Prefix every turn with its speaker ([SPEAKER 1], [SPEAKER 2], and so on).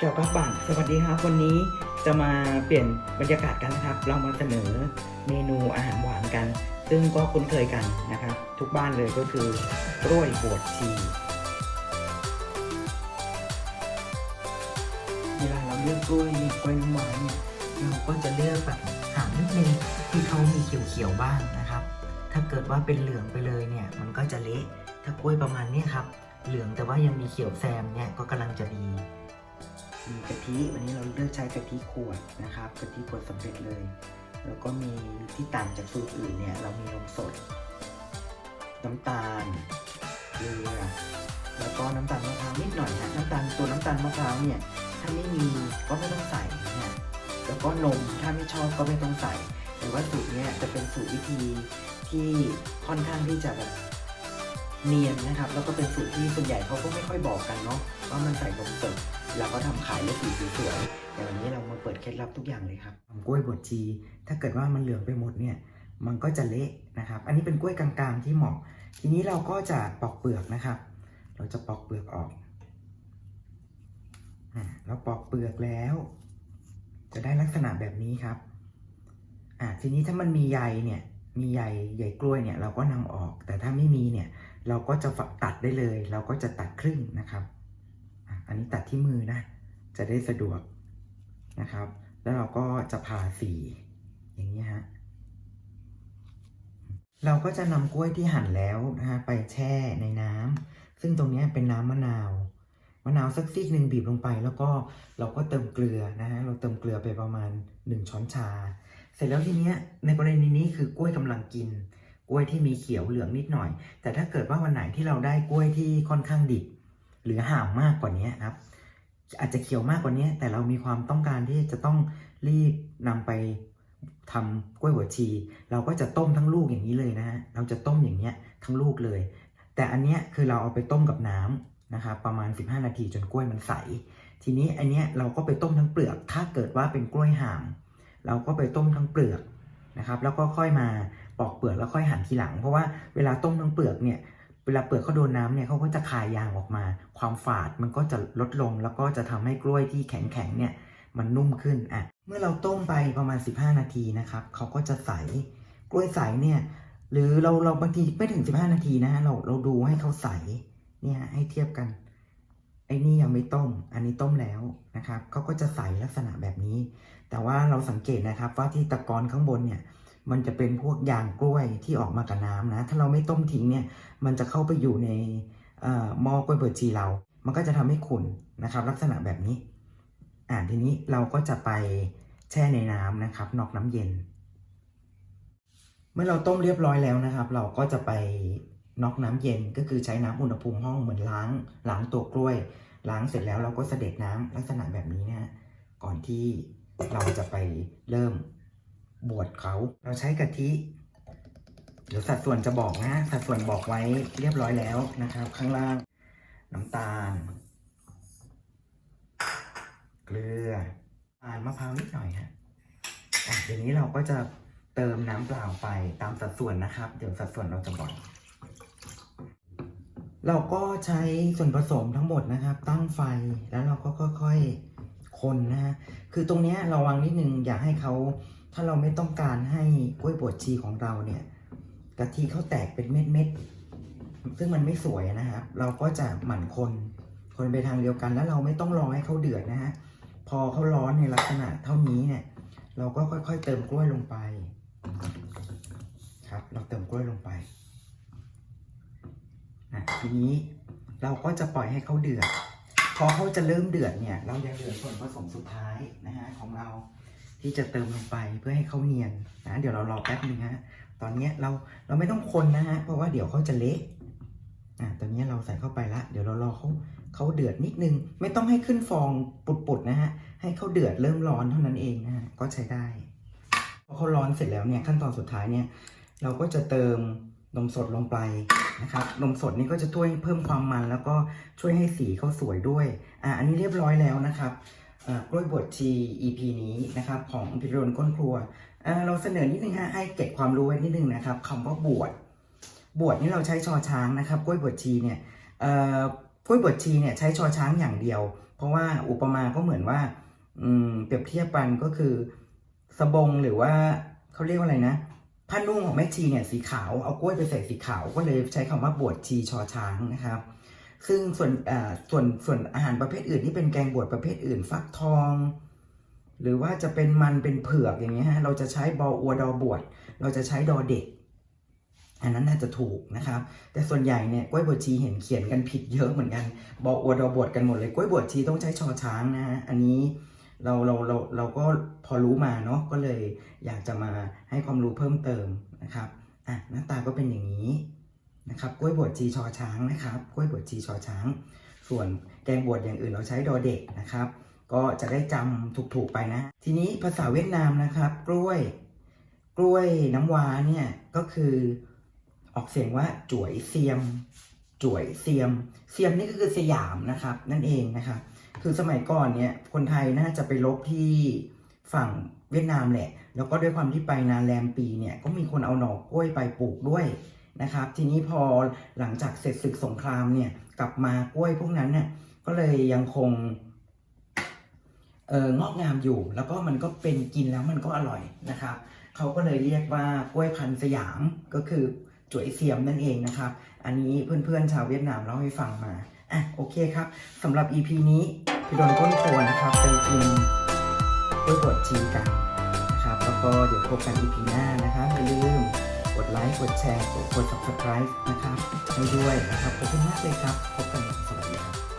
[SPEAKER 1] เจ้าครับบังสวัสดีครับ วันนี้จะมาเปลี่ยนบรรยากาศกันนะครับ เรามาเสนอเมนูอาหารหวานกัน ซึ่งก็คุ้นเคยกันนะครับ ทุกบ้านเลยก็คือกล้วยบวชชีเวลาเราเลือกกล้วยกล้วยน้ำหวานเนี่ยเราก็จะเลือกแบบหางนิดนึงที่เขามีเขียวๆบ้างนะครับ ถ้าเกิดว่าเป็นเหลืองไปเลยเนี่ย มันก็จะเละถ้ากล้วยประมาณนี้ครับ เหลืองแต่ว่ายังมีเขียวแซมเนี่ยก็กำลังจะดี มีกะทิวันนี้เราเลือกใช้กะทิขวดนะครับกะทิขวดสำเร็จเลย แล้วก็มีที่ต่างจากสูตรอื่นเนี่ยเรามีนมสด น้ำตาลเกลือแล้วก็น้ำตาลมะพร้าวนิดหน่อยนะน้ำตาลตัวน้ำตาลมะพร้าวเนี่ยถ้าไม่มีก็ไม่ต้องใส่นะแล้วก็นมถ้าไม่ชอบก็ไม่ต้องใส่แต่ว่าสูตรเนี้ยจะเป็นสูตรวิธีที่ค่อนข้างที่จะแบบ เนียนนะครับ แล้วก็เป็นสูตรที่ส่วนใหญ่เขาก็ไม่ค่อยบอกกันเนาะว่ามันใส่นมสดเราก็ทำขายแล้วสีสวยๆแต่วันนี้เรามาเปิดเคล็ดลับทุกอย่างเลยครับกล้วยบดชีถ้าเกิดว่ามันเหลืองไปหมดเนี่ยมันก็จะเละนะครับ อันนี้เป็นกล้วยกลางๆที่เหมาะ ทีนี้เราก็จะปอกเปลือกนะครับ เราจะปอกเปลือกออกอ่าเราปอกเปลือกแล้ว จะได้ลักษณะแบบนี้ครับอ่าทีนี้ถ้ามันมีใยเนี่ยมีใยใยกล้วยเนี่ยเราก็นำออก แต่ถ้าไม่มีเนี่ย เราก็จะฝักตัดได้เลย เราก็จะตัดครึ่งนะครับ อันนี้ตัดที่มือนะ จะได้สะดวกนะครับ แล้วเราก็จะผ่าสีอย่างนี้ฮะ เราก็จะนำกล้วยที่หั่นแล้วนะฮะไปแช่ในน้ำ ซึ่งตรงนี้เป็นน้ำมะนาวมะนาวสักซีกหนึ่งบีบลงไป แล้วก็เราก็เติมเกลือนะฮะเราเติมเกลือไปประมาณ 1 ช้อนชา เสร็จแล้วทีเนี้ยในกรณีนี้คือกล้วยกำลังกิน กล้วยที่มีเขียวเหลืองนิดหน่อย แต่ถ้าเกิดว่าวันไหนที่เราได้กล้วยที่ค่อนข้างดิบหรือห่ามมากกว่านี้ครับ อาจจะเขียวมากกว่านี้ แต่เรามีความต้องการที่จะต้องรีบนำไปทำกล้วยหัวชี เราก็จะต้มทั้งลูกอย่างนี้เลยนะฮะเราจะต้มอย่างเนี้ยทั้งลูกเลย แต่อันเนี้ยคือเราเอาไปต้มกับน้ำนะครับประมาณ 15 นาทีจนกล้วยมันใส ทีนี้อันเนี้ยเราก็ไปต้มทั้งเปลือก ถ้าเกิดว่าเป็นกล้วยห่าม เราก็ไปต้มทั้งเปลือกนะครับ แล้วก็ค่อยมา ปอกเปลือกแล้วค่อยหั่นทีหลัง เพราะว่าเวลาต้มทั้งเปลือกเนี่ยเวลาเปลือกเขาโดนน้ำเนี่ยเขาก็จะคายยางออกมา ความฝาดมันก็จะลดลง แล้วก็จะทำให้กล้วยที่แข็งๆเนี่ยมันนุ่มขึ้นอะเมื่อเราต้มไปประมาณ 15 นาทีนะครับเขาก็จะใสกล้วยใสเนี่ยหรือเราเราบางทีไม่ถึง 15 นาทีนะฮะเราเราดูให้เขาใสเนี่ยให้เทียบกันไอ้นี่ยังไม่ต้ม อันนี้ต้มแล้วนะครับเขาก็จะใสลักษณะแบบนี้ แต่ว่าเราสังเกตนะครับว่าที่ตะกอนข้างบนเนี่ย มันจะเป็นพวกยางกล้วยที่ออกมากับน้ำนะ ถ้าเราไม่ต้มทิ้งเนี่ย มันจะเข้าไปอยู่ในหม้อกล้วยบวชชีเรา มันก็จะทำให้ขุ่นนะครับ ลักษณะแบบนี้ อ่าทีนี้เราก็จะไปแช่ในน้ำนะครับ นอกน้ำเย็น เมื่อเราต้มเรียบร้อยแล้วนะครับ เราก็จะไปนอกน้ำเย็นก็คือใช้น้ำอุณหภูมิห้องเหมือนล้างล้างตัวกล้วย ล้างเสร็จแล้วเราก็เสด็จน้ำลักษณะแบบนี้นะฮะก่อนที่เราจะไปเริ่ม บวชเขาเราใช้กะทิ เดี๋ยวสัดส่วนจะบอกนะ สัดส่วนบอกไว้เรียบร้อยแล้วนะครับ ข้างล่าง น้ำตาล เกลืออ่านมะพร้าวนิดหน่อยฮะอะเดี๋ยวนี้เราก็จะเติมน้ำเปล่าไปตามสัดส่วนนะครับ เดี๋ยวสัดส่วนเราจะบอก เราก็ใช้ส่วนผสมทั้งหมดนะครับ ตั้งไฟแล้วเราก็ค่อยๆคนนะฮะคือตรงนี้ระวังนิดนึงอย่าให้เขา ถ้าเราไม่ต้องการให้กล้วยบวชชีของเราเนี่ยกะทิเขาแตกเป็นเม็ดเม็ดๆซึ่งมันไม่สวยนะครับ เราก็จะหมั่นคน คนไปทางเดียวกันแล้วเราไม่ต้องรอให้เขาเดือดนะฮะ พอเขาร้อนในลักษณะเท่านี้เนี่ย เราก็ค่อยๆเติมกล้วยลงไป ครับ เราเติมกล้วยลงไปนะทีนี้เราก็จะปล่อยให้เขาเดือด พอเขาจะเริ่มเดือดเนี่ย เรายังเหลือส่วนผสมสุดท้ายนะฮะของเรา ที่จะเติมลงไปเพื่อให้เขาเนียนนะเดี๋ยวเรารอแป๊บนึงฮะตอนนี้เราเราไม่ต้องคนนะฮะเพราะว่าเดี๋ยวเขาจะเละอะตอนนี้เราใส่เข้าไปละเดี๋ยวเรารอเขาเขาเดือดนิดนึง ไม่ต้องให้ขึ้นฟองปุดๆนะฮะให้เขาเดือดเริ่มร้อนเท่านั้นเองนะฮะก็ใช้ได้พอเขาร้อนเสร็จแล้วเนี่ยขั้นตอนสุดท้ายเนี่ยเราก็จะเติมนมสดลงไปนะครับนมสดนี่ก็จะช่วยเพิ่มความมัน แล้วก็ช่วยให้สีเขาสวยด้วยอะอันนี้เรียบร้อยแล้วนะครับ กล้วยบวชชี EP นี้นะครับของพิรนก้นครัว เราเสนอนิดนึงฮะให้เก็บความรู้ไว้นิดนึงนะครับคำว่าบวชบวชนี่เราใช้ชอช้างนะครับกล้วยบวชชีเนี่ยกล้วยบวชชีเนี่ยใช้ชอช้างอย่างเดียว เพราะว่าอุปมาก็เหมือนว่าเปรียบเทียบกันก็คือสบงหรือว่าเขาเรียกว่าอะไรนะผ้านุ่งของแม่ชีเนี่ยสีขาวเอากล้วยไปใส่สีขาวก็เลยใช้คำว่าบวชชีชอช้างนะครับ ซึ่งส่วนส่วนส่วนอาหารประเภทอื่นที่เป็นแกงบวชประเภทอื่น ฟักทอง หรือว่าจะเป็นมันเป็นเผือกอย่างเงี้ยฮะเราจะใช้บออัวดอบวชเราจะใช้ดอเด็ก อันนั้นน่าจะถูกนะครับ แต่ส่วนใหญ่เนี่ยกล้วยบวชชีเห็นเขียนกันผิดเยอะเหมือนกันบออัวดอบวชกันหมดเลยกล้วยบวชชีต้องใช้ชอช้างนะฮะอันนี้เราเราเราเราก็พอรู้มาเนาะก็เลยอยากจะมาให้ความรู้เพิ่มเติมนะครับอะหน้าตาก็เป็นอย่างนี้ นะครับกล้วยบวชชีชอช้างนะครับกล้วยบวชชีชอช้าง ส่วนแกงบวชอย่างอื่นเราใช้ดอเด็กนะครับ ก็จะได้จำถูกๆไปนะ ทีนี้ภาษาเวียดนามนะครับ กล้วย กล้วยน้ำว้าเนี่ยก็คือออกเสียงว่าจ่วยเซียมจ่วยเซียม เซียมนี่ก็คือสยามนะครับ นั่นเองนะครับคือสมัยก่อนเนี่ยคนไทยน่าจะไปลบที่ฝั่งเวียดนามแหละ แล้วก็ด้วยความที่ไปนานแรมปีเนี่ยก็มีคนเอาหน่อกล้วยไปปลูกด้วย นะครับ ทีนี้พอหลังจากเสร็จศึกสงครามเนี่ยกลับมากล้วยพวกนั้นเนี่ยก็เลยยังคงเอองอกงามอยู่ แล้วก็มันก็เป็นกินแล้วมันก็อร่อยนะครับเขาก็เลยเรียกว่ากล้วยพันสยามก็คือจุ๋ยเสียมนั่นเองนะครับ อันนี้เพื่อนๆชาวเวียดนามเล่าให้ฟังมาอะโอเคครับสำหรับ EP นี้พี่โดนก้นโควนะครับไปกินกล้วยบดชีกันนะครับแล้วก็เดี๋ยวพบกัน EP หน้านะครับอย่าลืม ไลค์ กดแชร์กดกด subscribe นะครับให้ด้วยนะครับ ขอบคุณมากเลยครับ พบกันสวัสดีครับ